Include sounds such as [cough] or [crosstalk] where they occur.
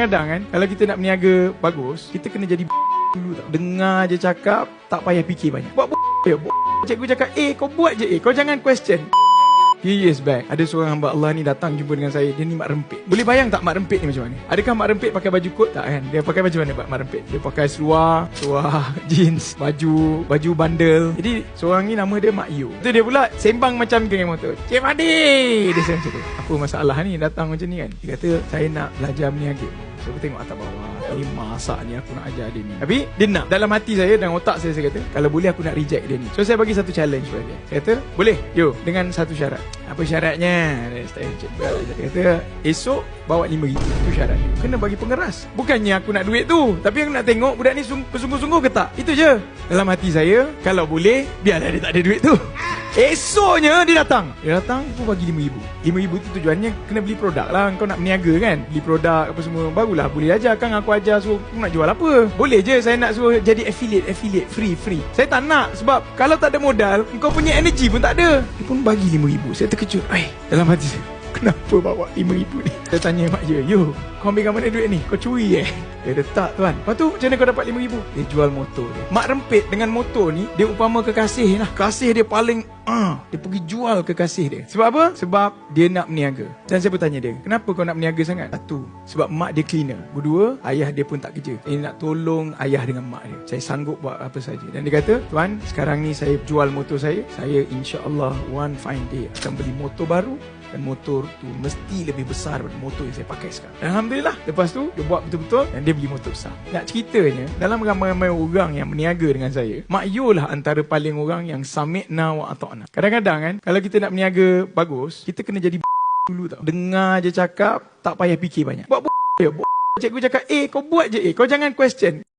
Kadang kan Kalau kita nak berniaga bagus Kita kena jadi dulu tau. Dengar je cakap Tak payah fikir banyak. Buat ya buat Cikgu cakap A kau buat je A Kau jangan question. Few years back Ada seorang hamba Allah ni datang jumpa dengan saya. Dia ni mak rempit. Boleh bayang tak mak rempit ni macam mana? Adakah mak rempit pakai baju kot? Tak kan? Dia pakai baju mana mak rempit. Dia pakai seluar Seluar [laughs] jeans Baju Baju bandel. Jadi seorang ni nama dia Mak Yu. Tu dia pula? Sembang macam geng motor. Cik Madi Dia sembang macam tu. Apa masalah ni? Datang macam ni kan? Dia kata Saya nak belajar berniaga saya pun tengok atas bawah. Ini masak ni aku nak ajar dia ni. Tapi dia nak. Dalam hati saya Dan otak saya saya kata Kalau boleh aku nak reject dia ni. So saya bagi satu challenge pada dia. Saya kata Boleh Yo Dengan satu syarat. Apa syaratnya? Dia kata Esok Bawa RM5,000 Itu syaratnya Kena bagi pengeras. Bukannya aku nak duit tu Tapi aku nak tengok Budak ni sung- bersungguh-sungguh ke tak? Itu je. Dalam hati saya Kalau boleh Biarlah dia tak ada duit tu Esoknya dia datang. Dia datang Aku bagi RM5,000 RM5,000 tu tujuannya Kena beli produk lah. Kau nak berniaga kan? Beli produk apa semua Barulah boleh ajar. Kan Aku ajar suruh Aku nak jual apa? Boleh je saya nak suruh Jadi affiliate Affiliate Free free. Saya tak nak Sebab Kalau tak ada modal Kau punya energy pun tak ada. Dia pun bagi RM5,000 Saya terkejut. Ay, Dalam hati saya Kenapa bawa RM5,000 ni? Saya tanya mak je Yo Kau ambil mana duit ni? Kau curi eh? Dia kata tak tuan Lepas tu macam mana kau dapat RM5,000 Dia jual motor dia. Mak rempit dengan motor ni Dia upama kekasih lah Kasih dia paling ah, Dia pergi jual kekasih dia. Sebab apa? Sebab dia nak berniaga Dan saya bertanya dia Kenapa kau nak berniaga sangat? Satu Sebab mak dia cleaner Kedua Ayah dia pun tak kerja Dia nak tolong ayah dengan mak dia Saya sanggup buat apa saja Dan dia kata Tuan Sekarang ni saya jual motor saya Saya insya-Allah One fine day Akan beli motor baru dan motor tu mesti lebih besar daripada motor yang saya pakai sekarang. Alhamdulillah, lepas tu dia buat betul-betul dan dia beli motor besar. Nak ceritanya, dalam ramai-ramai orang yang berniaga dengan saya, Mak lah antara paling orang yang sami'na wa ata'na. Kadang-kadang kan, kalau kita nak berniaga bagus, kita kena jadi [laughs] dulu tau. Dengar je cakap, tak payah fikir banyak. Buat [laughs] ya buat. [laughs] Cikgu cakap A, kau buat je A. Kau jangan question.